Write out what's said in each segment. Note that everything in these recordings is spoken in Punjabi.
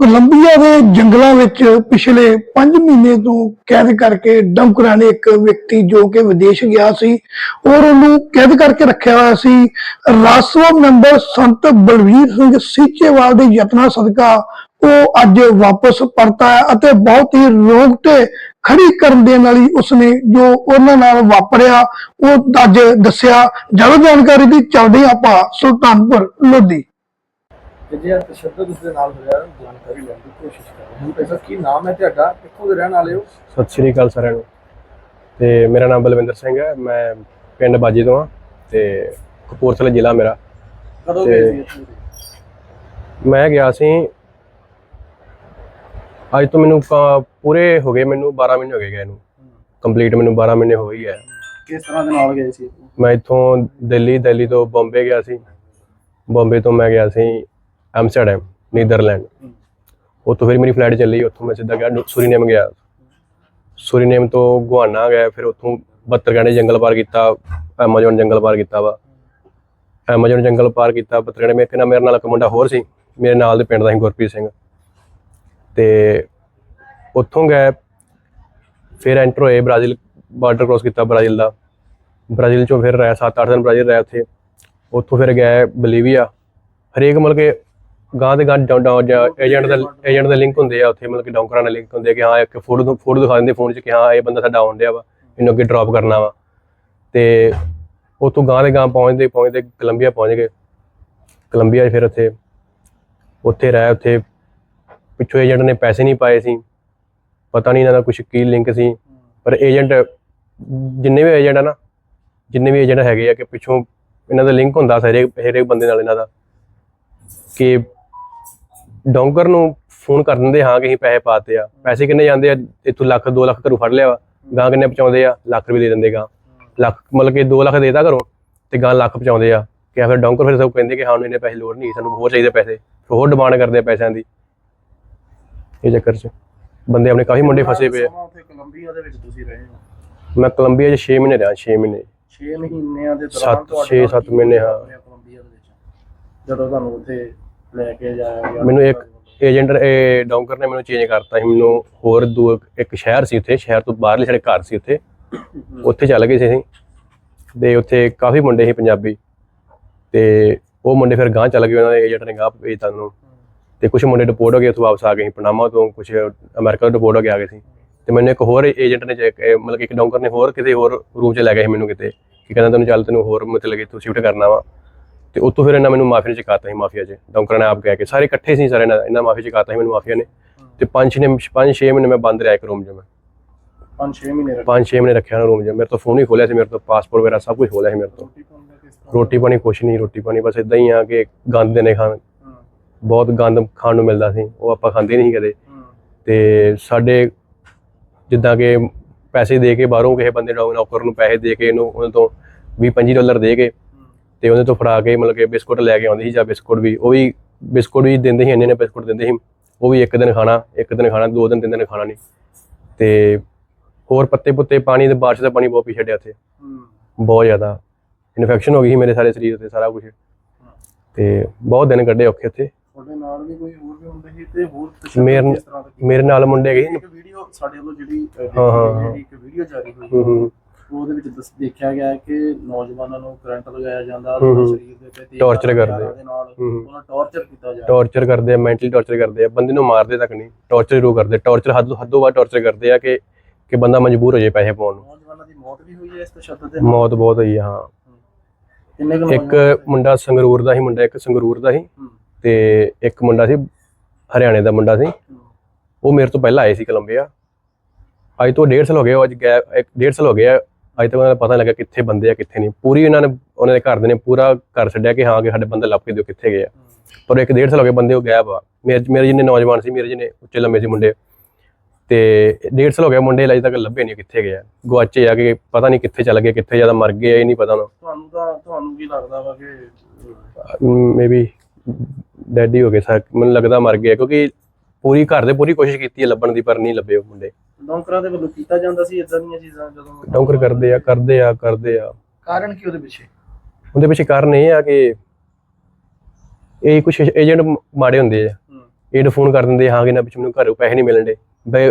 ਕੋਲੰਬੀਆ ਦੇ ਜੰਗਲਾਂ ਵਿੱਚ ਪਿਛਲੇ 5 ਮਹੀਨੇ ਤੋਂ ਕੈਦ ਕਰਕੇ ਡੰਕਰਾਂ ਨੇ ਇੱਕ ਵਿਅਕਤੀ ਜੋ ਕਿ ਵਿਦੇਸ਼ ਗਿਆ ਸੀ, ਔਰ ਉਹਨੂੰ ਕੈਦ ਕਰਕੇ ਰੱਖਿਆ ਹੋਇਆ ਸੀ। ਰਾਸਵਾ ਮੈਂਬਰ ਸੰਤ ਬਲਵੀਰ ਸਿੰਘ ਸੀਚੇਵਾਲ ਦੇ ਯਤਨਾਂ ਸਦਕਾ ਉਹ ਅੱਜ ਵਾਪਸ ਪਰਤਾ ਅਤੇ ਬਹੁਤ ਹੀ ਰੋਗ ਤੇ ਖੜੀ ਕਰਨ ਦੇ ਨਾਲ ਹੀ ਉਸਨੇ ਜੋ ਉਹਨਾਂ ਨਾਲ ਵਾਪਰਿਆ, ਉਹ ਅੱਜ ਦੱਸਿਆ ਜ਼ਿਆਦਾ ਜਾਣਕਾਰੀ ਦੀ ਚੱਲਦੇ ਹਾਂ ਆਪਾਂ ਸੁਲਤਾਨਪੁਰ ਲੋਧੀ। ਤੇ ਜੇ ਤਸ਼ੱਦਦ ਦੇ ਨਾਲ ਹੋਇਆ ਜਾਣਕਾਰੀ ਲੈਣ ਦੀ ਕੋਸ਼ਿਸ਼ ਕਰ ਰਹੇ ਹਾਂ। ਪੈਸਾ ਕੀ ਨਾਮ ਹੈ ਤੁਹਾਡਾ? ਕਿੱਥੋਂ ਦੇ ਰਹਿਣ ਵਾਲੇ ਹੋ? ਸਤਿ ਸ਼੍ਰੀ ਅਕਾਲ ਸਾਰਿਆਂ ਨੂੰ। ਤੇ ਮੇਰਾ ਨਾਮ ਬਲਵਿੰਦਰ ਸਿੰਘ ਹੈ। ਮੈਂ ਪਿੰਡ ਬਾਜੀ ਤੋਂ ਹਾਂ ਤੇ ਕਪੂਰਥਲਾ ਜ਼ਿਲ੍ਹਾ ਮੇਰਾ। ਕਦੋਂ ਤੇ- ਗਏ ਸੀ ਇੱਥੋਂ? ਦੇ? ਮੈਂ ਗਿਆ ਸੀ ਅੱਜ ਤੋਂ ਮੈਨੂੰ ਪੂਰੇ ਹੋ ਗਏ ਮੈਨੂੰ 12 ਮਹੀਨੇ ਹੋ ਗਏ ਗਏ ਨੂੰ। ਕੰਪਲੀਟ ਮੈਨੂੰ 12 ਮਹੀਨੇ ਹੋ ਹੀ ਹੈ। ਕਿਸ ਤਰ੍ਹਾਂ ਦੇ ਨਾਲ ਗਏ ਸੀ ਇੱਥੋਂ? ਮੈਂ ਇੱਥੋਂ ਦਿੱਲੀ ਦਿੱਲੀ ਤੋਂ ਬੰਬੇ ਗਿਆ ਸੀ। ਬੰਬੇ ਤੋਂ ਮੈਂ ਗਿਆ ਸੀ ਐਮਸਟਰਡਮ ਨੀਦਰਲੈਂਡ ਉੱਥੋਂ ਫਿਰ ਮੇਰੀ ਫਲਾਈਟ ਚੱਲੀ ਉੱਥੋਂ ਮੈਂ ਸਿੱਧਾ ਗਿਆ ਸੁਰੀਨੇਮ ਗਿਆ। ਸੁਰੀਨੇਮ ਤੋਂ ਗੁਆਨਾ ਗਿਆ ਫਿਰ ਉੱਥੋਂ 72 ਘੰਟੇ ਜੰਗਲ ਪਾਰ ਕੀਤਾ ਐਮਾਜ਼ਨ ਜੰਗਲ ਪਾਰ ਕੀਤਾ ਵਾ। ਐਮਾਜ਼ਨ ਜੰਗਲ ਪਾਰ ਕੀਤਾ 72 ਘੰਟੇ ਮੇਰੇ ਨਾਲ ਮੇਰੇ ਨਾਲ ਇੱਕ ਮੁੰਡਾ ਹੋਰ ਸੀ ਮੇਰੇ ਨਾਲ ਦੇ ਪਿੰਡ ਦਾ ਸੀ ਗੁਰਪ੍ਰੀਤ ਸਿੰਘ। ਤੇ ਉੱਥੋਂ ਗਏ ਫਿਰ ਐਂਟਰ ਹੋਏ ਬ੍ਰਾਜ਼ੀਲ ਬਾਰਡਰ ਕ੍ਰੋਸ ਕੀਤਾ ਬ੍ਰਾਜ਼ੀਲ ਦਾ। ਬ੍ਰਾਜ਼ੀਲ ਚੋਂ ਫਿਰ ਰਹਿ 7-8 ਦਿਨ ਬ੍ਰਾਜ਼ੀਲ ਰਹਿ ਉੱਥੇ। ਉੱਥੋਂ ਫਿਰ ਗਏ ਬਲੀਵੀਆ ਹਰੇਕ ਮਤਲਬ ਕਿ ਗਾਂ ਦੇ ਗਾਂ ਏਜੰਟ ਦਾ ਏਜੰਟ ਦਾ ਲਿੰਕ ਹੁੰਦੇ ਆ, ਉੱਥੇ ਮਤਲਬ ਕਿ ਡੌਂਕਰਾਂ ਨਾਲ ਲਿੰਕ ਹੁੰਦੇ ਆ ਕਿ ਹਾਂ, ਇੱਕ ਫੋਟੋ ਫੋਟੋ ਦਿਖਾ ਦਿੰਦੇ ਫੋਨ 'ਚ ਕਿ ਹਾਂ, ਇਹ ਬੰਦਾ ਸਾਡਾ ਆਉਣ ਡਿਆ ਵਾ, ਇਹਨੂੰ ਅੱਗੇ ਡ੍ਰੌਪ ਕਰਨਾ ਵਾ। ਤੇ ਉੱਥੋਂ ਗਾਂ ਦੇ ਗਾਂ ਪਹੁੰਚਦੇ ਪਹੁੰਚਦੇ ਕੋਲੰਬੀਆ ਪਹੁੰਚ ਗਏ। ਕੋਲੰਬੀਆ 'ਚ ਫਿਰ ਉੱਥੇ ਉੱਥੇ ਰਹਿ, ਉੱਥੇ ਪਿੱਛੋਂ ਏਜੰਟ ਨੇ ਪੈਸੇ ਨਹੀਂ ਪਾਏ ਸੀ। ਪਤਾ ਨਹੀਂ ਇਹਨਾਂ ਦਾ ਕੁਝ ਕੀ ਲਿੰਕ ਸੀ। ਪਰ ਏਜੰਟ ਜਿੰਨੇ ਵੀ ਏਜੰਟ ਆ ਨਾ, ਜਿੰਨੇ ਵੀ ਏਜੰਟ ਹੈਗੇ ਆ ਕਿ ਪਿੱਛੋਂ ਇਹਨਾਂ ਦਾ ਲਿੰਕ ਹੁੰਦਾ ਸਾਰੇ ਹਰੇਕ ਬੰਦੇ ਨਾਲ ਇਹਨਾਂ ਦਾ, ਕਿ ਡੌਂਕਰ ਨੂੰ ਫੋਨ ਕਰ ਦਿੰਦੇ ਹਾਂ ਕਿ ਅਸੀਂ ਪੈਸੇ ਪਾਤੇ ਆ। ਪੈਸੇ ਕਿੰਨੇ ਜਾਂਦੇ ਆ? ਇੱਥੋਂ ਲੱਖ 2 ਲੱਖ ਘਰੋਂ ਫੜ ਲਿਆ ਵਾ। ਗਾਂ ਕਿੰਨੇ ਪਹੁੰਚਾਉਂਦੇ ਆ? ਲੱਖ ਰੁਪਏ ਦੇ ਦਿੰਦੇ ਗਾਂ। ਲੱਖ ਮਤਲਬ ਕਿ 2 ਲੱਖ ਦੇਤਾ ਘਰੋਂ ਤੇ ਗਾਂ ਲੱਖ ਪਹੁੰਚਾਉਂਦੇ ਆ। ਕਿ ਫਿਰ ਡੌਂਕਰ ਫਿਰ ਸਭ ਕਹਿੰਦੇ ਕਿ ਹਾਂ ਨੂੰ ਇੰਨੇ ਪੈਸੇ ਲੋੜ ਨਹੀਂ ਸਾਨੂੰ ਹੋਰ ਚਾਹੀਦੇ ਪੈਸੇ। ਹੋਰ ਡਿਮਾਂਡ ਕਰਦੇ ਆ ਪੈਸਿਆਂ ਦੀ। ਇਹ ਚੱਕਰ 'ਚ ਬੰਦੇ ਆਪਣੇ ਕਾਫੀ ਮੁੰਡੇ ਫਸੇ ਪਏ ਆ। ਸਮਾਂ ਉੱਥੇ ਕੋਲੰਬੀਆ ਦੇ ਵਿੱਚ ਤੁਸੀਂ ਰਹੇ ਹੋ? ਮੈਂ ਕੋਲੰਬੀਆ 'ਚ 6 ਮਹੀਨੇ ਰਿਹਾ 6 ਮਹੀਨੇ। 6 ਮਹੀਨਿਆਂ ਦੇ ਦੌਰਾਨ ਤੁਹਾਡੇ ਛੇ ਨਾਲ ਸੱਤ ਕੀ ਮਹੀਨੇ, ਹਾਂ। ਵਾਪਰਿਆ ਕੋਲੰਬੀਆ ਦੇ ਵਿੱਚ? ਜਦੋਂ ਤੁਹਾਨੂੰ ਉੱਥੇ ਲੈ ਕੇ ਜਾਇਆ ਗਿਆ ਮੈਨੂੰ ਇੱਕ ਏਜੰਟ, ਇਹ ਡੌਂਕਰ ਨੇ ਮੈਨੂੰ ਚੇਂਜ ਕਰਤਾ ਸੀ। ਮੈਨੂੰ ਹੋਰ ਦੂਰ ਇੱਕ ਸ਼ਹਿਰ ਸੀ ਉੱਥੇ, ਸ਼ਹਿਰ ਤੋਂ ਬਾਹਰਲੇ ਸਾਡੇ ਘਰ ਸੀ ਉੱਥੇ। ਉੱਥੇ ਚੱਲ ਗਏ ਸੀ ਅਸੀਂ। ਤੇ ਉੱਥੇ ਕਾਫੀ ਮੁੰਡੇ ਸੀ ਪੰਜਾਬੀ। ਤੇ ਉਹ ਮੁੰਡੇ ਫਿਰ ਗਾਂਹ ਚੱਲ ਗਏ, ਉਹਨਾਂ ਦੇ ਏਜੰਟ ਨੇ ਗਾਂਹ ਭੇਜਤਾ ਉਹਨੂੰ ਤੇ ਕੁਝ ਮੁੰਡੇ ਡਿਪੋਰਟ ਹੋ ਗਏ, ਉੱਥੋਂ ਵਾਪਸ ਆ ਗਏ ਸੀ। ਪਨਾਮਾ ਤੋਂ ਕੁਝ ਅਮਰੀਕਾ ਤੋਂ ਡਿਪੋਰਟ ਹੋ ਕੇ ਆ ਗਏ ਸੀ। ਤੇ ਮੈਨੂੰ ਇੱਕ ਹੋਰ ਏਜੰਟ ਨੇ ਮਤਲਬ ਕਿ ਇੱਕ ਡੌਂਕਰ ਨੇ ਹੋਰ ਕਿਤੇ ਹੋਰ ਰੂਮ 'ਚ ਲੈ ਗਿਆ ਸੀ ਮੈਨੂੰ ਕਿਤੇ। ਕਿ ਕਹਿੰਦਾ ਤੈਨੂੰ ਚੱਲ ਤੈਨੂੰ ਹੋਰ ਮਤਲਬ ਕਿ ਤੂੰ ਸ਼ਿਫਟ ਕਰਨਾ ਵਾ। ਤੇ ਉੱਥੋਂ ਫਿਰ ਇਹਨਾਂ ਮੈਨੂੰ ਮਾਫੀਆ ਚ ਕਾਤਾ ਸੀ ਮਾਫੀਆ 'ਚ। ਡੌਂਕਰਾਂ ਨੇ ਆਪ ਕਹਿ ਕੇ ਸਾਰੇ ਇਕੱਠੇ ਸੀ ਸਾਰੇ ਇਹਨਾਂ ਇਹਨਾਂ ਮਾਫੀਆ ਚ ਕਾਤਾ ਸੀ ਮੈਨੂੰ ਮਾਫੀਆ ਨੇ। ਤੇ ਪੰਜ ਛੇ ਨੇ ਪੰਜ ਛੇ ਮਹੀਨੇ ਮੈਂ ਬੰਦ ਰਿਹਾ ਇੱਕ ਰੂਮ 'ਚ ਮੈਂ। 5-6 ਮਹੀਨੇ ਰੱਖੇ। ਪੰਜ ਛੇ ਮਹੀਨੇ ਰੱਖਿਆ ਨਾ ਰੂਮ 'ਚ। ਮੇਰੇ ਤੋਂ ਫੋਨ ਹੀ ਖੋਲਿਆ ਸੀ ਮੇਰੇ ਤੋਂ ਪਾਸਪੋਰਟ ਵਗੈਰਾ ਸਭ ਕੁਝ ਖੋਲਿਆ ਸੀ ਮੇਰੇ ਤੋਂ। ਰੋਟੀ ਪਾਣੀ ਦਾ ਕੁਛ ਨਹੀਂ ਰੋਟੀ ਪਾਣੀ ਬਸ ਇਦਾਂ ਹੀ ਆ ਕਿ ਗੰਦ ਦੇਣੇ ਖਾਣ। ਹੂੰ, ਬਹੁਤ ਗੰਦ ਖਾਣ ਨੂੰ ਮਿਲਦਾ ਸੀ। ਉਹ ਆਪਾਂ ਖਾਂਦੇ ਨਹੀਂ ਕਦੇ। ਤੇ ਸਾਡੇ ਜਿੱਦਾਂ ਕਿ ਪੈਸੇ ਦੇ ਕੇ ਬਾਹਰੋਂ ਕਿਸੇ ਬੰਦੇ ਨੂੰ ਨੌਕਰ ਨੂੰ ਪੈਸੇ ਦੇ ਕੇ ਇਹਨੂੰ ਉਹਨਾਂ ਤੋਂ 20 25 ਡਾਲਰ ਦੇ ਕੇ। ਤੇ ਉਹਦੇ ਤੋਂ ਫੜਾ ਕੇ ਮਤਲਬ ਕਿ ਬਿਸਕੁਟ ਲੈ ਕੇ ਆਉਂਦੀ ਸੀ ਜਾਂ ਬਿਸਕੁਟ ਵੀ ਉਹ ਵੀ ਬਿਸਕੁਟ ਵੀ ਦਿੰਦੇ ਸੀ ਇੰਨੇ ਨੇ ਬਿਸਕੁਟ ਦਿੰਦੇ ਸੀ ਉਹ ਵੀ ਇੱਕ ਦਿਨ ਖਾਣਾ ਇੱਕ ਦਿਨ ਖਾਣਾ ਦੋ ਦਿਨ ਤਿੰਨ ਦਿਨ ਖਾਣਾ ਨਹੀਂ। ਤੇ ਹੋਰ ਪੱਤੇ ਪੁੱਤੇ ਪਾਣੀ ਤੇ ਬਾਰਿਸ਼ ਦਾ ਪਾਣੀ ਬਹੁਤ ਪੀ ਛੱਡਿਆ ਉੱਥੇ। ਬਹੁਤ ਜ਼ਿਆਦਾ। ਇਨਫੈਕਸ਼ਨ ਹੋ ਗਈ ਸੀ ਮੇਰੇ ਸਾਰੇ ਸਰੀਰ ਤੇ ਸਾਰਾ ਕੁਝ ਤੇ ਬਹੁਤ ਦਿਨ ਕੱਢੇ ਔਖੇ ਉੱਥੇ। ਤੁਹਾਡੇ ਨਾਲ ਵੀ ਕੋਈ ਹੋਰ ਵੀ ਹੁੰਦੇ ਸੀ ਤੇ ਹੋਰ ਮੇਰੇ- ਨਾਲ ਮੁੰਡੇ ਇੱਕ ਵੀਡੀਓ ਸਾਡੇ ਵੱਲੋਂ ਜਿਹੜੀ ਇੱਕ ਵੀਡੀਓ ਜਾਰੀ ਹੋਈ ਹੂੰ। ਹੂੰ। ਉਹਦੇ ਵਿੱਚ ਦੱਸ ਦੇਖਿਆ ਗਿਆ ਕਿ ਨੌਜਵਾਨਾਂ ਨੂੰ ਕਰੰਟ ਲਗਾਇਆ ਜਾਂਦਾ ਹੂੰ। ਸਰੀਰ ਦੇ ਉੱਤੇ ਤੇਜ਼ Torture ਹਥਿਆਰਾਂ ਕਰਦੇ। ਦੇ ਨਾਲ। ਉਹਨਾਂ ਟੌਰਚਰ ਕੀਤਾ ਜਾ ਰਿਹਾ। ਟੌਰਚਰ ਕਰਦੇ ਆ ਮੈਂਟਲੀ ਟੌਰਚਰ ਕਰਦੇ ਆ ਬੰਦੇ ਨੂੰ ਮਾਰਦੇ ਤੱਕ ਨਹੀਂ ਟੌਰਚਰ ਜ਼ਰੂਰ ਕਰਦੇ ਟੌਰਚਰ ਹੱਦ ਹੱਦੋਂ ਬਾਅਦ ਟੌਰਚਰ ਕਰਦੇ ਆ ਕਿ ਕਿ ਬੰਦਾ ਮਜਬੂਰ ਹੋ ਜਾਏ ਪੈਸੇ ਪਾਉਣ ਨੂੰ। ਨੌਜਵਾਨਾਂ ਦੀ ਮੌਤ ਵੀ ਹੋਈ ਹੈ ਇਸ ਤਸ਼ੱਦਦ ਦੇ ਨਾਲ। ਮੌਤ ਬਹੁਤ ਹੋਈ ਆ ਹਾਂ। ਕਿੰਨੇ ਕੁ ਇੱਕ ਨੌਜਵਾਨ ਮੁੰਡਾ ਸੰਗਰੂਰ ਦਾ ਸੀ ਮੁੰਡਾ ਇੱਕ ਸੰਗਰੂਰ ਦਾ ਸੀ ਹੂੰ, ਤੇ ਇੱਕ ਮੁੰਡਾ ਸੀ ਹਰਿਆਣੇ ਦਾ ਮੁੰਡਾ ਸੀ। ਹੂੰ, ਉਹ ਮੇਰੇ ਤੋਂ ਪਹਿਲਾਂ ਆਏ ਸੀ ਕੋਲੰਬੀਆ। ਅੱਜ ਤੋਂ ਡੇਢ ਸਾਲ ਹੋ ਗਏ ਉਹ ਅੱਜ ਇੱਕ ਡੇਢ ਸਾਲ ਹੋ ਗਿਆ ਅੱਜ ਤੱਕ ਉਹਨਾਂ ਦਾ ਪਤਾ ਨਹੀਂ ਲੱਗਾ ਕਿੱਥੇ ਬੰਦੇ ਆ ਕਿੱਥੇ ਨਹੀਂ। ਪੂਰੀ ਇਹਨਾਂ ਨੇ ਉਹਨਾਂ ਦੇ ਘਰ ਦੇ ਨੇ ਪੂਰਾ ਘਰ ਛੱਡਿਆ ਕਿ ਹਾਂ ਕਿ ਸਾਡੇ ਬੰਦੇ ਲੱਭ ਕੇ ਦਿਓ ਕਿੱਥੇ ਗਏ ਆ। ਪਰ ਇੱਕ ਡੇਢ ਸਾਲ ਹੋ ਗਏ ਬੰਦੇ ਉਹ ਗਾਇਬ ਆ। ਮੇਰੇ ਮੇਰੇ ਜਿੰਨੇ ਨੌਜਵਾਨ ਸੀ ਮੇਰੇ ਜਿੰਨੇ ਉੱਚੇ ਲੰਮੇ ਸੀ ਮੁੰਡੇ ਤੇ ਡੇਢ ਸਾਲ ਹੋ ਗਿਆ ਮੁੰਡੇ ਅਜੇ ਤੱਕ ਲੱਭੇ ਨਹੀਂ ਕਿੱਥੇ ਗਏ ਆ। ਗੁਆਚੇ ਆ ਕਿ ਪਤਾ ਨਹੀਂ ਕਿੱਥੇ ਚੱਲ ਗਏ ਕਿੱਥੇ ਜ਼ਿਆਦਾ ਮਰ ਗਏ ਇਹ ਨਹੀਂ ਪਤਾ ਉਹਨਾਂ ਤੁਹਾਨੂੰ ਤਾਂ ਤੁਹਾਨੂੰ ਕੀ ਲੱਗਦਾ ਵਾ ਕਿ ਮੇਬੀ ਡੈਡੀ ਹੋ ਗਏ ਸਰ ਮੈਨੂੰ ਲੱਗਦਾ ਮਰ ਗਏ ਕਿਉਂਕਿ ਪੂਰੀ ਘਰ ਦੇ ਪੂਰੀ ਕੋਸ਼ਿਸ਼ ਕੀਤੀ ਹੈ ਲੱਭਣ ਦੀ ਪਰ ਨਹੀਂ ਲੱਭੇ ਉਹ ਮੁੰਡੇ। ਡੌਂਕਰਾਂ ਦੇ ਵੱਲੋਂ ਕੀਤਾ ਜਾਂਦਾ ਸੀ ਇਦਾਂ ਦੀਆਂ ਚੀਜ਼ਾਂ ਜਦੋਂ ਡੌਂਕਰ ਕਰਦੇ ਆ ਕਰਦੇ ਆ ਕਰਦੇ ਆ। ਕਾਰਨ ਕੀ ਉਹਦੇ ਪਿੱਛੇ? ਉਹਦੇ ਪਿੱਛੇ ਕਾਰਨ ਇਹ ਆ ਕਿ ਇਹ ਕੁਝ ਏਜੰਟ ਮਾੜੇ ਹੁੰਦੇ ਆ। ਇਹਨੂੰ ਫੋਨ ਕਰ ਦਿੰਦੇ ਹਾਂ ਕਿ ਨਾ ਪਿੱਛੇ ਮੈਨੂੰ ਘਰੋਂ ਪੈਸੇ ਨਹੀਂ ਮਿਲਣ ਦੇ। ਬਈ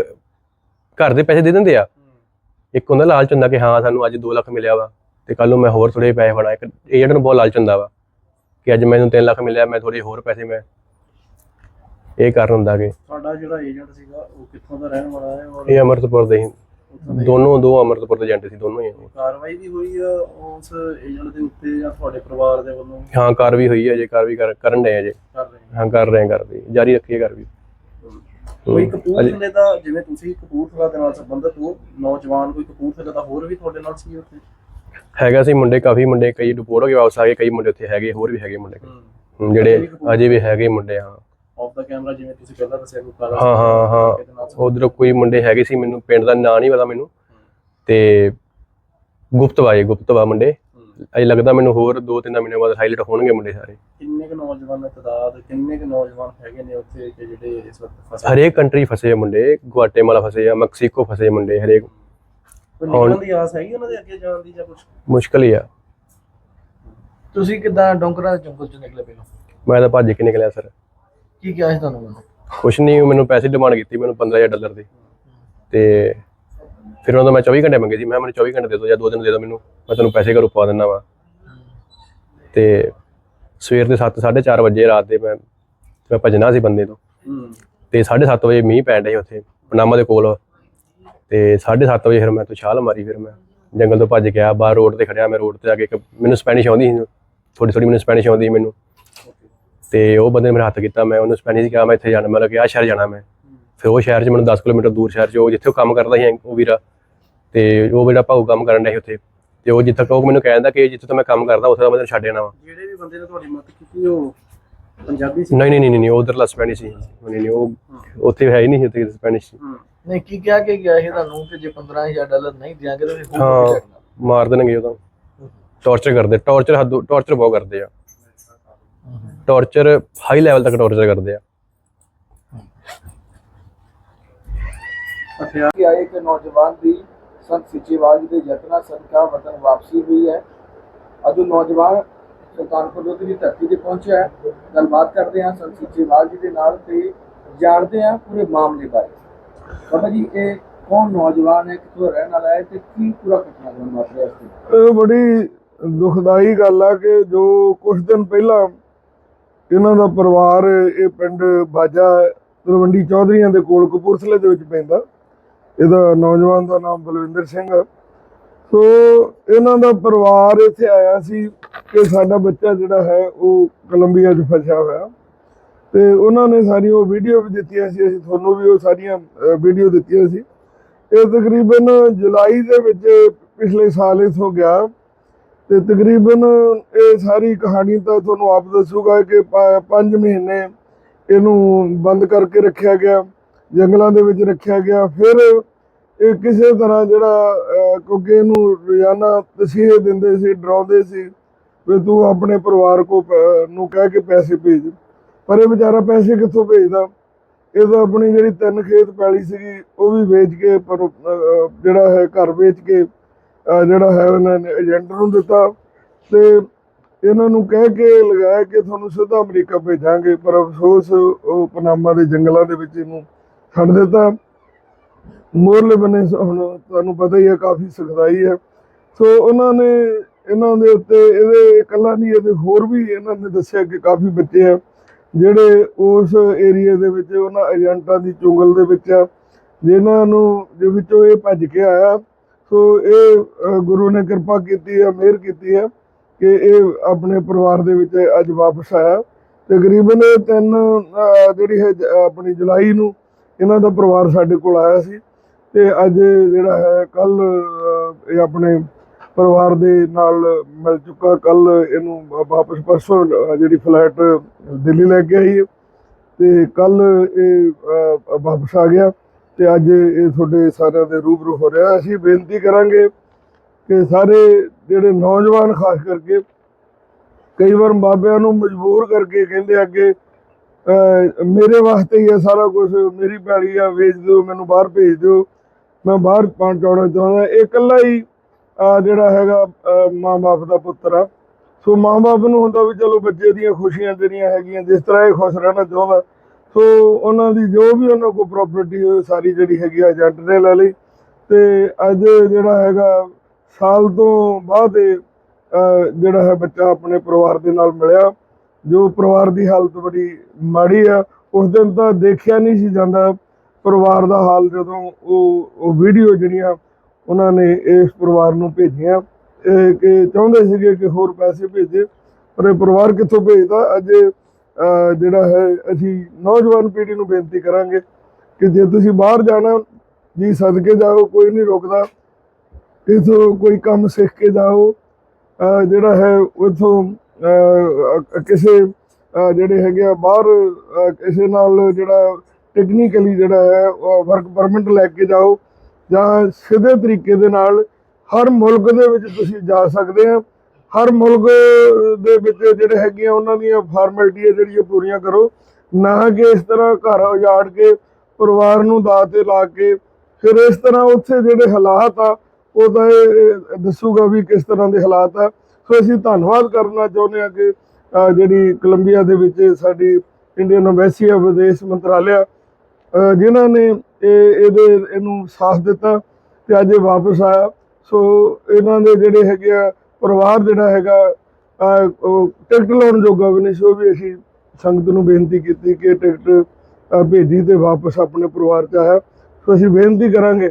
ਘਰ ਦੇ ਪੈਸੇ ਦੇ ਦਿੰਦੇ ਆ। ਇੱਕ ਹੁੰਦਾ ਲਾਲਚ ਹੁੰਦਾ ਕਿ ਹਾਂ ਸਾਨੂੰ ਅੱਜ 2 ਲੱਖ ਮਿਲਿਆ ਵਾ ਤੇ ਕੱਲ ਨੂੰ ਮੈਂ ਹੋਰ ਥੋੜੇ ਪੈਸੇ ਫੜਾ। ਇੱਕ ਏਜੰਟ ਨੂੰ ਬਹੁਤ ਲਾਲਚ ਹੁੰਦਾ ਵਾ ਕਿ ਅੱਜ ਮੈਨੂੰ 3 ਲੱਖ ਮਿਲਿਆ ਮੈਂ ਥੋੜੇ ਹੋਰ ਪੈਸੇ ਮੈਂ ਇਹ ਕਾਰਨ ਹੁੰਦਾ ਕਿ ਤੁਹਾਡਾ ਜਿਹੜਾ ਏਜੰਟ ਸੀਗਾ ਉਹ ਕਿੱਥੋਂ ਦਾ ਰਹਿਣ ਵਾਲਾ ਹੈ ਔਰ ਇਹ ਅਮਰਤਪੁਰ ਦੇ ਉੱਥੋਂ ਦੇ ਦੋਨੋਂ ਦੋ ਅਮਰਤਪੁਰ ਦੇ ਏਜੰਟ ਸੀ ਦੋਨੋਂ ਹੀ ਕਾਰਵਾਈ ਵੀ ਹੋਈ ਆ ਉਸ ਏਜੰਟ ਦੇ ਉੱਤੇ ਜਾਂ ਤੁਹਾਡੇ ਪਰਿਵਾਰ ਦੇ ਵੱਲੋਂ? ਹਾਂ ਕਾਰਵਾਈ ਹੋਈ ਹੈ ਜੇ ਕਾਰਵਾਈ ਕਰ- ਕਰਨ ਦੇ ਅਜੇ ਕਰ ਰਹੇ ਆ। ਹਾਂ ਕਰ ਰਹੇ ਹਾਂ ਕਾਰਵਾਈ ਜਾਰੀ ਰੱਖੀਏ ਕਾਰਵਾਈ ਕੋਈ ਅਜੇ- ਕਪੂਰਥਲੇ ਦਾ ਜਿਵੇਂ ਤੁਸੀਂ ਕਪੂਰਥਲਾ ਦੇ ਨਾਲ ਸੰਬੰਧਿਤ ਹੋ ਨੌਜਵਾਨ ਕੋਈ ਕਪੂਰਥਲੇ ਦਾ ਹੋਰ ਵੀ ਤੁਹਾਡੇ ਨਾਲ ਸੀ ਉੱਥੇ? ਹੈਗਾ ਸੀ ਮੁੰਡੇ ਕਾਫੀ ਮੁੰਡੇ ਕਈ ਡਿਪੋਰਟ ਹੋ ਕੇ ਵਾਪਸ ਆ ਗਏ ਕਈ ਮੁੰਡੇ ਉੱਥੇ ਹੈਗੇ ਹੋਰ ਵੀ ਹੈਗੇ ਮੁੰਡੇ। ਹਮ, ਜਿਹੜੇ ਅਜੇ ਵੀ ਹੈਗੇ ਮੁੰਡੇ ਹਾਂ। ਆਫ ਦਾ ਕੈਮਰਾ ਜਿਵੇਂ ਤੁਸੀਂ ਪਹਿਲਾਂ ਦੱਸਿਆ ਕੋਈ ਕਾਲਾ ਹਾਂ ਹਾਂ ਹਾਂ। ਉਧਰ ਕੋਈ ਮੁੰਡੇ ਹੈਗੇ ਸੀ ਮੈਨੂੰ ਪਿੰਡ ਦਾ ਨਾਂ ਨਹੀਂ ਪਤਾ ਮੈਨੂੰ। ਤੇ ਗੁਪਤਵਾ ਇਹ ਗੁਪਤਵਾ ਮੁੰਡੇ। ਅਜੇ ਲੱਗਦਾ ਮੈਨੂੰ ਹੋਰ ਦੋ ਤਿੰਨ ਮਹੀਨੇ ਬਾਅਦ ਹਾਈਲਾਈਟ ਹੋਣਗੇ ਮੁੰਡੇ ਸਾਰੇ। ਕਿੰਨੇ ਕੁ ਨੌਜਵਾਨ ਦੀ ਤਾਦਾਦ ਕਿੰਨੇ ਕੁ ਨੌਜਵਾਨ ਹੈਗੇ ਨੇ ਉੱਥੇ ਕਿ ਜਿਹੜੇ ਇਸ ਵਕਤ ਫਸੇ? ਹਰੇਕ ਕੰਟਰੀ ਫਸੇ ਆ ਮੁੰਡੇ ਗੁਆਟੇਮਾਲਾ ਫਸੇ ਆ ਮੈਕਸੀਕੋ ਫਸੇ ਮੁੰਡੇ ਹਰੇਕ। ਕੋਈ ਨਿਕਲਣ ਦੀ ਆਸ ਹੈਗੀ ਉਹਨਾਂ ਦੇ ਅੱਗੇ ਜਾਣ ਦੀ ਜਾਂ ਕੁਝ ਮੁਸ਼ਕਲ ਹੀ ਆ। ਤੁਸੀਂ ਕਿਦਾਂ ਡੋਂਕਰਾਂ ਦੇ ਜੰਗਲ ਚੋਂ ਨਿਕਲੇ ਪਹਿਲਾਂ? ਮੈਂ ਤਾਂ ਭੱਜ ਕੇ ਨਿਕਲਿਆ ਸਰ। ਕੀ ਕਿਹਾ ਸੀ ਤੁਹਾਨੂੰ ਮੈਨੂੰ ਕੁਛ ਨਹੀਂ ਮੈਨੂੰ ਪੈਸੇ ਡਿਮਾਂਡ ਕੀਤੀ, ਮੈਨੂੰ 15000 ਡਾਲਰ ਦੀ। ਤੇ ਫਿਰ ਉਹਨਾਂ ਤੋਂ ਮੈਂ 24 ਘੰਟੇ ਮੰਗੇ ਸੀ ਮੈਂ ਮੈਨੂੰ 24 ਘੰਟੇ ਦੇ ਦਿਓ ਜਾਂ ਦੋ ਦਿਨ ਦੇ ਦਿਓ ਮੈਨੂੰ। ਮੈਂ ਤੁਹਾਨੂੰ ਪੈਸੇ ਘਰੋਂ ਪਾ ਦਿੰਦਾ ਵਾਂ। ਤੇ ਸਵੇਰ ਦੇ 7 4:30 ਵਜੇ ਰਾਤ ਦੇ ਮੈਂ ਮੈਂ ਭੱਜਣਾ ਸੀ ਬੰਦੇ ਤੋਂ। ਹੂੰ ਤੇ 7:30 ਵਜੇ ਮੀਂਹ ਪੈਣ ਡਿਆ ਉੱਥੇ, ਪਨਾਮਾ ਦੇ ਕੋਲ। ਤੇ 7:30 ਵਜੇ ਫਿਰ ਮੈਂ ਤੋਂ ਛਾਲ ਮਾਰੀ ਫਿਰ ਮੈਂ। ਜੰਗਲ ਤੋਂ ਭੱਜ ਗਿਆ ਬਾਹਰ ਰੋਡ ਤੇ ਖੜਿਆ ਮੈਂ ਰੋਡ ਤੇ ਜਾ ਕੇ ਇੱਕ ਮੈਨੂੰ ਸਪੈਨਿਸ਼ ਆਉਂਦੀ ਸੀ। ਥੋੜੀ ਥੋੜੀ ਮੈਨੂੰ ਸਪੈਨਿਸ਼ ਆਉਂਦੀ ਸੀ ਮੈਨੂੰ। ਤੇ ਉਹ ਬੰਦੇ ਨੇ ਮੇਰਾ ਹੱਥ ਕੀਤਾ ਮੈਂ ਉਹਨੂੰ ਸਪੈਨਿਸ਼ ਕਿਹਾ ਮੈਂ ਇੱਥੇ ਜਾਣਾ ਮੈਂ ਕਿਹਾ ਆਹ ਸ਼ਹਿਰ ਜਾਣਾ ਮੈਂ। ਫਿਰ ਉਹ ਸ਼ਹਿਰ 'ਚ ਮੈਨੂੰ 10 ਕਿਲੋਮੀਟਰ ਦੂਰ ਸ਼ਹਿਰ 'ਚ ਉਹ ਜਿੱਥੇ ਉਹ ਕੰਮ ਕਰਦਾ ਸੀ ਉਹ ਵੀਰਾ। ਤੇ ਉਹ ਜਿਹੜਾ ਭਾਊ ਕੰਮ ਕਰਨ ਡਿਆ ਸੀ ਉੱਥੇ। ਤੇ ਉਹ ਜਿੱਥੇ ਤੱਕ ਉਹ ਮੈਨੂੰ ਕਹਿੰਦਾ ਕਿ ਜਿੱਥੇ ਤੋਂ ਮੈਂ ਕੰਮ ਕਰਦਾ ਉੱਥੇ ਦਾ ਮੈਂ ਛੱਡ ਜਾਣਾ ਵਾ। ਜਿਹੜੇ ਵੀ ਬੰਦੇ ਨੇ ਤੁਹਾਡੀ ਮਦਦ ਕੀਤੀ ਉਹ ਪੰਜਾਬੀ ਸੀ? ਨਹੀਂ ਨਹੀਂ ਨਹੀਂ ਨਹੀਂ ਉਧਰਲਾ ਸਪੈਨਿਸ਼ ਸੀ। ਨਹੀਂ ਨਹੀਂ ਉਹ ਉੱਥੇ ਹੈ ਹੀ ਨਹੀਂ ਉੱਥੇ ਸਪੈਨਿਸ਼ ਨਹੀਂ ਕੀ ਕਿਹਾ ਕਿ ਗਿਆ ਇਹ ਤੁਹਾਨੂੰ ਕਿ ਜੇ 15000 ਡਾਲਰ ਨਹੀਂ ਦਿਆਂਗੇ ਤਾਂ ਹਾਂ ਮਾਰ ਦੇਣਗੇ ਉਹ ਤਾਂ। ਟੌਰਚਰ ਕਰਦੇ ਟੌਰਚਰ ਹੱਦ ਟੌਰਚਰ ਬਹੁਤ ਕਰਦੇ ਆ। ਟੌਰਚਰ ਹਾਈ ਲੈਵਲ ਤੱਕ ਟੌਰਚਰ ਕਰਦੇ ਆ। ਹਥਿਆਰ ਕਿ ਆਏ ਕਿ ਨੌਜਵਾਨ ਦੀ ਸੰਤ ਸਿੱਚੇਵਾਲ ਜੀ ਦੇ ਯਤਨਾਂ ਸਦਕਾ ਵਤਨ ਵਾਪਸੀ ਹੋਈ ਹੈ। ਅੱਜ ਨੌਜਵਾਨ ਸੁਲਤਾਨਪੁਰ ਲੋਧੀ ਦੀ ਧਰਤੀ ਤੇ ਪਹੁੰਚਿਆ ਹੈ। ਗੱਲਬਾਤ ਕਰਦੇ ਹਾਂ ਸੰਤ ਸਿੱਚੇਵਾਲ ਜੀ ਦੇ ਨਾਲ ਤੇ ਜਾਣਦੇ ਹਾਂ ਪੂਰੇ ਮਾਮਲੇ ਬਾਰੇ। ਬਾਬਾ ਜੀ ਇਹ ਕੌਣ ਨੌਜਵਾਨ ਹੈ ਕਿੱਥੋਂ ਰਹਿਣ ਵਾਲਾ ਹੈ ਤੇ ਕੀ ਪੂਰਾ ਘਟਨਾ ਵਾਪਰਿਆ ਇਸ ਤੇ? ਇਹ ਬੜੀ ਦੁਖਦਾਈ ਗੱਲ ਆ ਕਿ ਜੋ ਕੁਝ ਦਿਨ ਪਹਿਲਾਂ ਇਹਨਾਂ ਦਾ ਪਰਿਵਾਰ, ਇਹ ਪਿੰਡ ਬਾਜਾ ਤਲਵੰਡੀ ਚੌਧਰੀਆਂ ਦੇ ਕੋਲ ਕਪੂਰਥਲੇ ਦੇ ਵਿੱਚ ਪੈਂਦਾ। ਇਹਦਾ ਨੌਜਵਾਨ ਦਾ ਨਾਮ ਬਲਵਿੰਦਰ ਸਿੰਘ ਆ। ਸੋ ਇਹਨਾਂ ਦਾ ਪਰਿਵਾਰ ਇੱਥੇ ਆਇਆ ਸੀ ਕਿ ਸਾਡਾ ਬੱਚਾ ਜਿਹੜਾ ਹੈ, ਉਹ ਕੋਲੰਬੀਆ 'ਚ ਫਸਿਆ ਹੋਇਆ। ਤੇ ਉਹਨਾਂ ਨੇ ਸਾਰੀ ਉਹ ਵੀਡੀਓ ਵੀ ਦਿੱਤੀਆਂ ਸੀ, ਅਸੀਂ ਤੁਹਾਨੂੰ ਵੀ ਉਹ ਸਾਰੀਆਂ ਵੀਡੀਓ ਦਿੱਤੀਆਂ ਸੀ। ਇਹ ਤਕਰੀਬਨ ਜੁਲਾਈ ਦੇ ਵਿੱਚ ਪਿਛਲੇ ਸਾਲ ਇਥੋਂ ਗਿਆ। ਤੇ ਤਕਰੀਬਨ ਇਹ ਸਾਰੀ ਕਹਾਣੀ ਤਾਂ ਤੁਹਾਨੂੰ ਆਪ ਦੱਸੂਗਾ ਕਿ 5 ਮਹੀਨੇ ਇਹਨੂੰ ਬੰਦ ਕਰਕੇ ਰੱਖਿਆ ਗਿਆ, ਜੰਗਲਾਂ ਦੇ ਵਿੱਚ ਰੱਖਿਆ ਗਿਆ। ਫਿਰ ਇਹ ਕਿਸੇ ਤਰ੍ਹਾਂ ਜਿਹੜਾ ਕਿਉਂਕਿ ਇਹਨੂੰ ਰੋਜ਼ਾਨਾ ਤਸੀਹੇ ਦਿੰਦੇ ਸੀ, ਡਰਾਉਂਦੇ ਸੀ, ਵੀ ਤੂੰ ਆਪਣੇ ਪਰਿਵਾਰ ਕੋ ਪ- ਨੂੰ ਕਹਿ ਕੇ ਪੈਸੇ ਭੇਜ। ਪਰ ਇਹ ਵਿਚਾਰਾ ਪੈਸੇ ਕਿੱਥੋਂ ਭੇਜਦਾ? ਇਹ ਤਾਂ ਆਪਣੀ ਜਿਹੜੀ ਤਿੰਨ ਖੇਤ ਪੈਲੀ ਸੀਗੀ, ਉਹ ਵੀ ਵੇਚ ਕੇ, ਪਰ ਜਿਹੜਾ ਹੈ ਘਰ ਵੇਚ ਕੇ ਜਿਹੜਾ ਹੈ ਉਹਨਾਂ ਨੇ ਏਜੰਟ ਨੂੰ ਦਿੱਤਾ ਤੇ ਇਹਨਾਂ ਨੂੰ ਕਹਿ ਕੇ ਲਗਾਇਆ ਕਿ ਤੁਹਾਨੂੰ ਸਿੱਧਾ ਅਮਰੀਕਾ ਭੇਜਾਂਗੇ, ਪਰ ਅਫਸੋਸ, ਉਹ ਪਨਾਮਾ ਦੇ ਜੰਗਲਾਂ ਦੇ ਵਿੱਚ ਇਹਨੂੰ ਛੱਡ ਦਿੱਤਾ। ਮੋਰਲੇ ਬੰਨੇ ਹੁਣ ਤੁਹਾਨੂੰ ਪਤਾ ਹੀ ਹੈ, ਕਾਫੀ ਸਖਤਾਈ ਹੈ। ਸੋ ਉਹਨਾਂ ਨੇ ਇਹਨਾਂ ਦੇ ਉੱਤੇ ਇਹਦੇ ਇਕੱਲਾ ਨਹੀਂ, ਇਹਦੇ ਹੋਰ ਵੀ ਇਹਨਾਂ ਨੇ ਦੱਸਿਆ ਕਿ ਕਾਫੀ ਬੱਚੇ ਆ, ਜਿਹੜੇ ਉਸ ਏਰੀਆ ਦੇ ਵਿੱਚ ਉਹਨਾਂ ਏਜੰਟਾਂ ਦੀ ਚੁੰਗਲ ਦੇ ਵਿੱਚ ਆ, ਜਿਨ੍ਹਾਂ ਨੂੰ, ਦੇ ਵਿੱਚੋਂ ਇਹ ਭੱਜ ਕੇ ਆਇਆ। ਸੋ ਇਹ ਗੁਰੂ ਨੇ ਕਿਰਪਾ ਕੀਤੀ ਹੈ, ਮਿਹਰ ਕੀਤੀ ਹੈ ਕਿ ਇਹ ਆਪਣੇ ਪਰਿਵਾਰ ਦੇ ਵਿੱਚ ਅੱਜ ਵਾਪਸ ਆਇਆ। ਤਕਰੀਬਨ ਇਹ ਤਿੰਨ ਜਿਹੜੀ ਹੈ ਆਪਣੀ ਜੁਲਾਈ ਨੂੰ ਇਹਨਾਂ ਦਾ ਪਰਿਵਾਰ ਸਾਡੇ ਕੋਲ ਆਇਆ ਸੀ ਤੇ ਅੱਜ ਜਿਹੜਾ ਹੈ ਕੱਲ ਇਹ ਆਪਣੇ ਪਰਿਵਾਰ ਦੇ ਨਾਲ ਮਿਲ ਚੁੱਕਾ। ਕੱਲ ਇਹਨੂੰ ਵਾਪਸ ਪਰਸੋਂ ਜਿਹੜੀ ਫਲੈਟ ਦਿੱਲੀ ਲੈ ਕੇ ਆਈ ਹੈ ਤੇ ਕੱਲ ਇਹ ਵਾਪਸ ਆ ਗਿਆ। ਤੇ ਅੱਜ ਇਹ ਤੁਹਾਡੇ ਸਾਰਿਆਂ ਦੇ ਰੂਬਰੂ ਹੋ ਰਿਹਾ। ਅਸੀਂ ਬੇਨਤੀ ਕਰਾਂਗੇ ਕਿ ਸਾਰੇ ਜਿਹੜੇ ਨੌਜਵਾਨ ਖਾਸ ਕਰਕੇ ਕਈ ਵਾਰ ਬਾਬਿਆਂ ਨੂੰ ਮਜਬੂਰ ਕਰਕੇ ਕਹਿੰਦੇ ਅੱਗੇ ਮੇਰੇ ਵਾਸਤੇ ਹੀ ਹੈ ਸਾਰਾ ਕੁਝ ਮੇਰੀ ਭੈੜੀ ਆ, ਵੇਚ ਦਿਓ, ਮੈਨੂੰ ਬਾਹਰ ਭੇਜ ਦਿਓ। ਮੈਂ ਬਾਹਰ ਪਹੁੰਚਾਉਣਾ ਚਾਹੁੰਦਾ ਇਹ ਇਕੱਲਾ ਹੀ ਜਿਹੜਾ ਹੈਗਾ ਮਾਂ-ਬਾਪ ਦਾ ਪੁੱਤਰ ਆ। ਸੋ ਮਾਂ-ਬਾਪ ਨੂੰ ਹੁੰਦਾ ਵੀ ਚਲੋ ਬੱਚੇ ਦੀਆਂ ਖੁਸ਼ੀਆਂ ਜਿਹੜੀਆਂ ਹੈਗੀਆਂ, ਜਿਸ ਤਰ੍ਹਾਂ ਇਹ ਖੁਸ਼ ਰਹਿਣਾ ਚਾਹੁੰਦਾ ਸੋ ਉਹਨਾਂ ਦੀ ਜੋ ਵੀ ਉਹਨਾਂ ਕੋਲ ਪ੍ਰਾਪਰਟੀ ਉਹ ਸਾਰੀ ਜਿਹੜੀ ਹੈਗੀ ਆ ਏਜੰਟ ਨੇ ਲੈ ਲਈ। ਤੇ ਅੱਜ ਜਿਹੜਾ ਹੈਗਾ ਸਾਲ ਤੋਂ ਬਾਅਦ ਇਹ, ਜਿਹੜਾ ਹੈ ਬੱਚਾ ਆਪਣੇ ਪਰਿਵਾਰ ਦੇ ਨਾਲ ਮਿਲਿਆ। ਜੋ ਪਰਿਵਾਰ ਦੀ ਹਾਲਤ ਬੜੀ ਮਾੜੀ ਆ ਉਸ ਦਿਨ ਤਾਂ ਦੇਖਿਆ ਨਹੀਂ ਸੀ ਜਾਂਦਾ। ਪਰਿਵਾਰ ਦਾ ਹਾਲ ਜਦੋਂ ਉਹ ਉਹ ਵੀਡੀਓ ਜਿਹੜੀਆਂ ਉਹਨਾਂ ਨੇ ਇਸ ਪਰਿਵਾਰ ਨੂੰ ਭੇਜੀਆਂ ਕਿ ਚਾਹੁੰਦੇ ਸੀਗੇ ਕਿ ਹੋਰ ਪੈਸੇ ਭੇਜੇ ਪਰ ਇਹ ਪਰਿਵਾਰ ਕਿੱਥੋਂ ਭੇਜਦਾ? ਅੱਜ ਜਿਹੜਾ ਹੈ, ਅਸੀਂ ਨੌਜਵਾਨ ਪੀੜ੍ਹੀ ਨੂੰ ਬੇਨਤੀ ਕਰਾਂਗੇ ਕਿ ਜੇ ਤੁਸੀਂ ਬਾਹਰ ਜਾਣਾ, ਜੀ ਸਦਕੇ ਜਾਓ, ਕੋਈ ਨਹੀਂ ਰੋਕਦਾ। ਇਥੋਂ ਕੋਈ ਕੰਮ ਸਿੱਖ ਕੇ ਜਾਓ। ਜਿਹੜਾ ਹੈ, ਉਥੋਂ ਕਿਸੇ ਜਿਹੜੇ ਹੈਗੇ ਆ ਬਾਹਰ ਕਿਸੇ ਨਾਲ ਜਿਹੜਾ ਟੈਕਨੀਕਲੀ ਜਿਹੜਾ ਹੈ ਵਰਕ ਪਰਮਿਟ ਲੈ ਕੇ ਜਾਓ। ਜਾਂ ਸਿੱਧੇ ਤਰੀਕੇ ਦੇ ਨਾਲ ਹਰ ਮੁਲਕ ਦੇ ਵਿੱਚ ਤੁਸੀਂ ਜਾ ਸਕਦੇ ਆ। ਹਰ ਮੁਲਕ ਦੇ ਵਿੱਚ ਜਿਹੜੇ ਹੈਗੇ ਆ ਉਹਨਾਂ ਦੀਆਂ ਫਾਰਮੈਲਿਟੀਆਂ ਜਿਹੜੀਆਂ ਪੂਰੀਆਂ ਕਰੋ। ਨਾ ਕਿ ਇਸ ਤਰ੍ਹਾਂ ਘਰ ਉਜਾੜ ਕੇ ਪਰਿਵਾਰ ਨੂੰ ਦਾਅ ਤੇ ਲਾ ਕੇ ਫਿਰ ਇਸ ਤਰ੍ਹਾਂ ਉੱਥੇ ਜਿਹੜੇ ਹਾਲਾਤ ਆ ਉਹ ਤਾਂ ਇਹ ਦੱਸੂਗਾ ਵੀ ਕਿਸ ਤਰ੍ਹਾਂ ਦੇ ਹਾਲਾਤ ਆ। ਸੋ ਅਸੀਂ ਧੰਨਵਾਦ ਕਰਨਾ ਚਾਹੁੰਦੇ ਹਾਂ ਕਿ ਜਿਹੜੀ ਕੋਲੰਬੀਆ ਦੇ ਵਿੱਚ ਸਾਡੀ ਇੰਡੀਅਨ ਐਮਬੈਸੀ ਆ ਵਿਦੇਸ਼ ਮੰਤਰਾਲਿਆ ਅਹ, ਜਿਨ੍ਹਾਂ ਨੇ ਇਹ ਇਹਦੇ ਇਹਨੂੰ ਸਾਥ ਦਿੱਤਾ ਤੇ ਅੱਜ ਇਹ ਵਾਪਸ ਆਇਆ। ਸੋ ਇਹਨਾਂ ਦੇ ਜਿਹੜੇ ਹੈਗੇ ਆ ਪਰਿਵਾਰ ਜਿਹੜਾ ਹੈਗਾ ਉਹ ਟਿਕਟ ਲਾਉਣ ਜੋਗਾ ਵੀ ਨਹੀਂ ਸੀ, ਉਹ ਵੀ ਅਸੀਂ ਸੰਗਤ ਨੂੰ ਬੇਨਤੀ ਕੀਤੀ ਕਿ ਟਿਕਟ ਭੇਜੀ ਤੇ ਵਾਪਸ ਆਪਣੇ ਪਰਿਵਾਰ ਚ ਆਇਆ। ਸੋ ਅਸੀਂ ਬੇਨਤੀ ਕਰਾਂਗੇ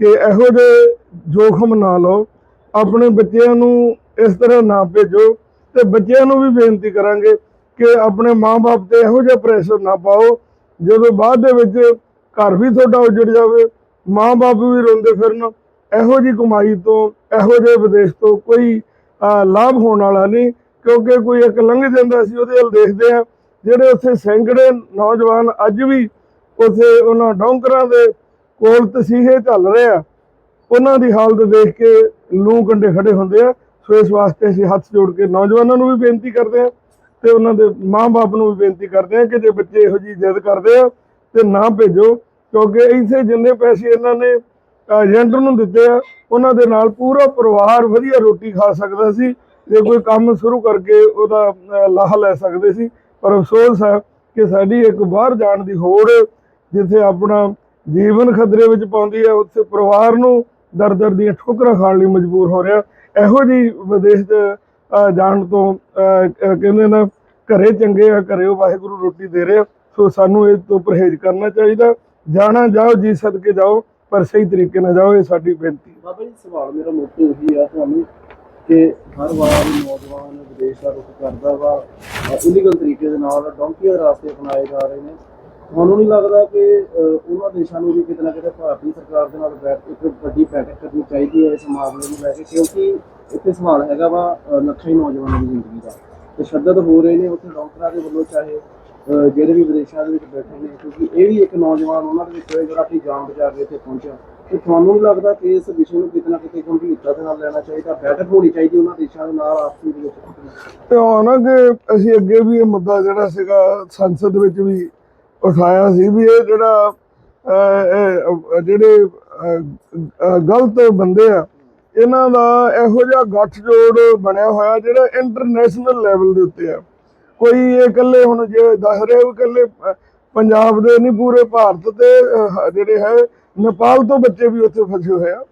ਕਿ ਇਹੋ ਜਿਹੇ ਜੋਖਮ ਨਾ ਲਓ। ਆਪਣੇ ਬੱਚਿਆਂ ਨੂੰ ਇਸ ਤਰ੍ਹਾਂ ਨਾ ਭੇਜੋ ਤੇ ਬੱਚਿਆਂ ਨੂੰ ਵੀ ਬੇਨਤੀ ਕਰਾਂਗੇ ਕਿ ਆਪਣੇ ਮਾਪੇ ਤੇ ਇਹੋ ਜਿਹਾ ਪ੍ਰੈਸ਼ਰ ਨਾ ਪਾਓ। ਜਦੋਂ ਬਾਅਦ ਦੇ ਵਿੱਚ ਘਰ ਵੀ ਤੁਹਾਡਾ ਉਜੜ ਜਾਵੇ ਮਾਪੇ ਵੀ ਰੋਂਦੇ ਫਿਰਨ ਇਹੋ ਜੀ ਕਮਾਈ ਤੋਂ, ਇਹੋ ਜਿਹੇ ਵਿਦੇਸ਼ ਤੋਂ ਕੋਈ ਲਾਭ ਹੋਣ ਵਾਲਾ ਨਹੀਂ, ਕਿਉਂਕਿ ਕੋਈ ਇੱਕ ਲੰਘ ਜਾਂਦਾ ਸੀ, ਉਹਦੇ ਵੱਲ ਦੇਖਦੇ ਆ ਜਿਹੜੇ ਉੱਥੇ ਸੈਂਕੜੇ ਨੌਜਵਾਨ ਅੱਜ ਵੀ ਉੱਥੇ ਉਹਨਾਂ ਡੌਂਕਰਾਂ ਦੇ ਕੋਲ ਤਸੀਹੇ ਚੱਲ ਰਹੇ ਆ। ਉਹਨਾਂ ਦੀ ਹਾਲਤ ਦੇਖ ਕੇ ਲੂ ਕੰਡੇ ਖੜੇ ਹੁੰਦੇ ਆ। ਸੋ ਇਸ ਵਾਸਤੇ ਅਸੀਂ ਹੱਥ ਜੋੜ ਕੇ ਨੌਜਵਾਨਾਂ ਨੂੰ ਵੀ ਬੇਨਤੀ ਕਰਦੇ ਆ ਤੇ ਉਹਨਾਂ ਦੇ ਮਾਂ-ਬਾਪ ਨੂੰ ਵੀ ਬੇਨਤੀ ਕਰਦੇ ਆ ਕਿ ਜੇ ਬੱਚੇ ਇਹੋ ਜੀ ਜਿੱਦ ਕਰਦੇ ਆ ਤੇ ਨਾ ਭੇਜੋ, ਕਿਉਂਕਿ ਇੱਥੇ ਜਿੰਨੇ ਪੈਸੇ ਇਹਨਾਂ ਨੇ ਏਜੰਟ ਨੂੰ ਦਿੱਤੇ ਆ। ਉਹਨਾਂ ਦੇ ਨਾਲ ਪੂਰਾ ਪਰਿਵਾਰ ਵਧੀਆ ਰੋਟੀ ਖਾ ਸਕਦਾ ਸੀ ਜੇ ਕੋਈ ਕੰਮ ਸ਼ੁਰੂ ਕਰਕੇ ਉਹਦਾ ਅਹ, ਲਾਹਾ ਲੈ ਸਕਦੇ ਸੀ। ਪਰ ਅਫਸੋਸ ਹੈ ਕਿ ਸਾਡੀ ਇੱਕ ਬਾਹਰ ਜਾਣ ਦੀ ਹੋੜ ਜਿੱਥੇ ਆਪਣਾ ਜੀਵਨ ਖਤਰੇ ਵਿੱਚ ਪਾਉਂਦੀ ਹੈ ਉੱਥੇ ਪਰਿਵਾਰ ਨੂੰ ਦਰ ਦਰ ਦੀਆਂ ਠੋਕਰਾਂ ਖਾਣ ਲਈ ਮਜਬੂਰ ਹੋ ਰਿਹਾ। ਇਹੋ ਜੀ ਵਿਦੇਸ਼ 'ਚ ਜਾਣ ਤੋਂ ਕਹਿੰਦੇ ਨਾ ਘਰੇ ਚੰਗੇ ਆ ਘਰੇ ਉਹ ਵਾਹਿਗੁਰੂ ਰੋਟੀ ਦੇ ਰਿਹਾ। ਸੋ ਸਾਨੂੰ ਇਹ ਤੋਂ ਪਰਹੇਜ਼ ਕਰਨਾ ਚਾਹੀਦਾ। ਜਾਣਾ ਜਾਓ ਜੀ ਸਦਕੇ ਜਾਓ। ਪਰ ਸਹੀ ਤਰੀਕੇ ਨਾਲ ਜਾਓ ਇਹ ਸਾਡੀ ਬੇਨਤੀ ਹੈ। ਬਾਬਾ ਜੀ ਸਵਾਲ ਮੇਰਾ ਮੁੱਖ ਇਹੀ ਆ ਤੁਹਾਨੂੰ ਕਿ ਹਰ ਵਾਰ ਨੌਜਵਾਨ ਵਿਦੇਸ਼ ਦਾ ਰੁਖ ਕਰਦਾ ਵਾ ਇਲੀਗਲ ਤਰੀਕੇ ਦੇ ਨਾਲ ਡੌਂਕੀਆਂ ਦੇ ਰਾਸਤੇ ਅਪਣਾਏ ਜਾ ਰਹੇ ਨੇ। ਤੁਹਾਨੂੰ ਨਹੀਂ ਲੱਗਦਾ ਕਿ ਉਹਨਾਂ ਦੇਸ਼ਾਂ ਨੂੰ ਵੀ ਕਿਤੇ ਨਾ ਕਿਤੇ ਭਾਰਤੀ ਸਰਕਾਰ ਦੇ ਨਾਲ ਬੈਠ ਇੱਕ ਵੱਡੀ ਬੈਠਕ ਕਰਨੀ ਚਾਹੀਦੀ ਹੈ ਇਸ ਮਾਮਲੇ ਨੂੰ ਲੈ ਕੇ? ਕਿਉਂਕਿ ਇੱਥੇ ਸਵਾਲ ਹੈਗਾ ਵਾ ਅਹ, ਲੱਖਾਂ ਹੀ ਨੌਜਵਾਨਾਂ ਦੀ ਜ਼ਿੰਦਗੀ ਦਾ। ਤਸ਼ੱਦਦ ਹੋ ਰਹੇ ਨੇ ਉੱਥੇ ਡਾਕਟਰਾਂ ਦੇ ਵੱਲੋਂ ਚਾਹੇ ਜਿਹੜੇ ਵੀ ਵਿਦੇਸ਼ਾਂ ਦੇ ਵਿੱਚ ਬੈਠੇ ਨੇ, ਕਿਉਂਕਿ ਇਹ ਵੀ ਇੱਕ ਨੌਜਵਾਨ ਉਹਨਾਂ ਦੇ ਵਿੱਚੋਂ ਜਿਹੜਾ ਆਪਣੀ ਜਾਨ ਬਚਾ ਕੇ ਇੱਥੇ ਪਹੁੰਚਿਆ। ਤੇ ਤੁਹਾਨੂੰ ਨਹੀਂ ਲੱਗਦਾ ਕਿ ਇਸ ਵਿਸ਼ੇ ਨੂੰ ਕਿਤੇ ਕਿਤੇ ਗੰਭੀਰਤਾ ਦੇ ਨਾਲ ਲੈਣਾ ਚਾਹੀਦਾ, ਬੈਠਕ ਹੋਣੀ ਚਾਹੀਦੀ ਉਹਨਾਂ ਦੇਸ਼ਾਂ ਦੇ ਨਾਲ, ਆਪਸੀ ਦੇ ਵਿੱਚ? ਤੇ ਹੁਣ ਕਿ ਅਸੀਂ ਅੱਗੇ ਵੀ ਇਹ ਮੁੱਦਾ ਜਿਹੜਾ ਸੀਗਾ, ਸੰਸਦ ਵਿੱਚ ਵੀ ਉਠਾਇਆ ਸੀ ਵੀ ਇਹ ਜਿਹੜਾ ਜਿਹੜੇ ਗਲਤ ਬੰਦੇ ਆ, ਇਹਨਾਂ ਦਾ ਇਹੋ ਜਿਹਾ ਗੱਠਜੋੜ ਬਣਿਆ ਹੋਇਆ ਜਿਹੜਾ ਇੰਟਰਨੈਸ਼ਨਲ ਲੈਵਲ ਦੇ ਉੱਤੇ ਆ। ਕੋਈ ਇਹ ਇਕੱਲੇ ਹੁਣ ਜੇ ਦੱਸ ਰਹੇ ਉਹ ਇਕੱਲੇ ਪੰਜਾਬ ਦੇ ਨਹੀਂ ਪੂਰੇ ਭਾਰਤ ਤੇ ਜਿਹੜੇ ਹੈ ਨੇਪਾਲ ਤੋਂ ਬੱਚੇ ਵੀ ਉੱਥੇ ਫਸੇ ਹੋਏ ਆ।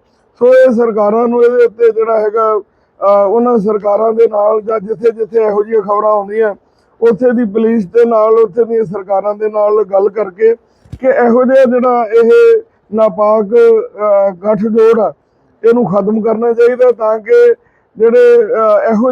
ਸੋ ਇਹ ਸਰਕਾਰਾਂ ਨੂੰ ਇਹਦੇ ਉੱਤੇ ਜਿਹੜਾ ਹੈਗਾ ਉਹਨਾਂ ਸਰਕਾਰਾਂ ਦੇ ਨਾਲ ਜਾਂ ਜਿੱਥੇ ਜਿੱਥੇ ਇਹੋ ਜਿਹੀਆਂ ਖਬਰਾਂ ਆਉਂਦੀਆਂ ਉੱਥੇ ਦੀ ਪੁਲਿਸ ਦੇ ਨਾਲ ਉੱਥੇ ਦੀਆਂ ਸਰਕਾਰਾਂ ਦੇ ਨਾਲ ਗੱਲ ਕਰਕੇ ਕਿ ਇਹੋ ਜਿਹਾ ਜਿਹੜਾ ਇਹ ਨਾਪਾਕ ਅਹ, ਗੱਠਜੋੜ ਆ ਇਹਨੂੰ ਖਤਮ ਕਰਨਾ ਚਾਹੀਦਾ ਤਾਂ ਕਿ ਜਿਹੜੇ ਅਹ, ਇਹੋ